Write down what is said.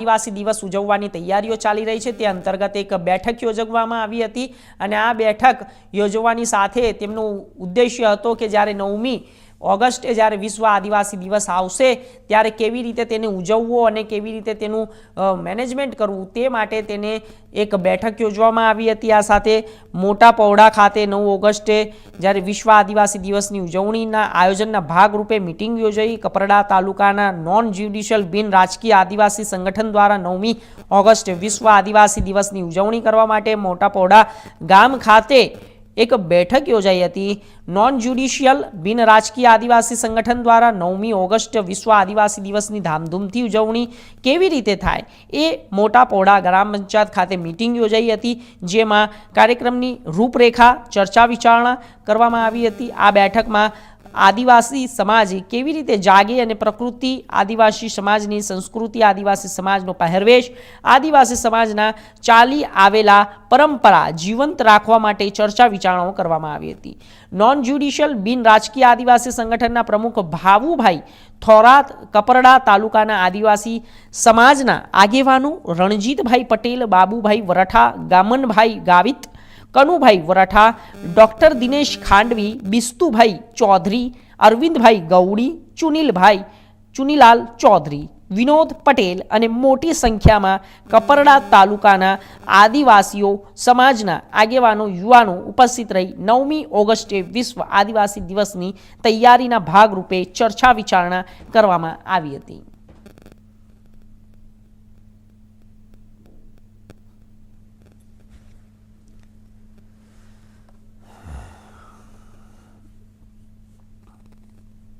આદિવાસી દિવસ ઉજવવાની તૈયારીઓ ચાલી રહી છે. તે અંતર્ગત એક બેઠક યોજવામાં આવી હતી અને આ બેઠક યોજવાની સાથે તેમનો ઉદ્દેશ્ય હતો કે જ્યારે નવમી ઓગસ્ટે જ્યારે વિશ્વ આદિવાસી દિવસ આવશે, ત્યારે કેવી રીતે તેને ઉજવવો અને કેવી રીતે તેનું મેનેજમેન્ટ કરવું તે માટે તેને એક બેઠક યોજવામાં આવી હતી. આ સાથે મોટા પૌડા ખાતે નવ ઓગસ્ટે જ્યારે વિશ્વ આદિવાસી દિવસની ઉજવણીના આયોજનના ભાગરૂપે મિટિંગ યોજાઈ. કપરડા તાલુકાના નોન જ્યુડિશિયલ બિન રાજકીય આદિવાસી સંગઠન દ્વારા નવમી ઓગસ્ટે વિશ્વ આદિવાસી દિવસની ઉજવણી કરવા માટે મોટા પૌડા ગામ ખાતે એક બેઠક યોજાઈ હતી. નોન જ્યુડિશિયલ બિન રાજકીય આદિવાસી સંગઠન દ્વારા નવમી ઓગસ્ટ વિશ્વ આદિવાસી દિવસની ધામધૂમથી ઉજવણી કેવી રીતે થાય એ મોટા પોડા ગ્રામ પંચાયત ખાતે મિટિંગ યોજાઈ હતી, જેમાં કાર્યક્રમની રૂપરેખા, ચર્ચા વિચારણા કરવામાં આવી હતી. આ બેઠકમાં આદિવાસી સમાજ કેવી રીતે જાગે અને પ્રકૃતિ, આદિવાસી સમાજની સંસ્કૃતિ, આદિવાસી સમાજનો પહેરવેશ, આદિવાસી સમાજના ચાલી આવેલા પરંપરા જીવંત રાખવા માટે ચર્ચા વિચારણાઓ કરવામાં આવી હતી. નોન જ્યુડિશિયલ બિન રાજકીય આદિવાસી સંગઠનના પ્રમુખ ભાવુભાઈ થોરાત કપરડા તાલુકાના આદિવાસી સમાજના આગેવાનો રણજીતભાઈ પટેલ, બાબુભાઈ વરઠા, ગામનભાઈ ગાવિત કનુભાઈ વરાઠા, ડૉક્ટર દિનેશ ખાંડવી, બિસ્તુભાઈ ચૌધરી, અરવિંદભાઈ ગૌડી, ચુનિલભાઈ, ચુનીલાલ ચૌધરી, વિનોદ પટેલ અને મોટી સંખ્યામાં કપરડા તાલુકાના આદિવાસીઓ, સમાજના આગેવાનો, યુવાનો ઉપસ્થિત રહી નવમી ઓગસ્ટે વિશ્વ આદિવાસી દિવસની તૈયારીના ભાગરૂપે ચર્ચા વિચારણા કરવામાં આવી હતી.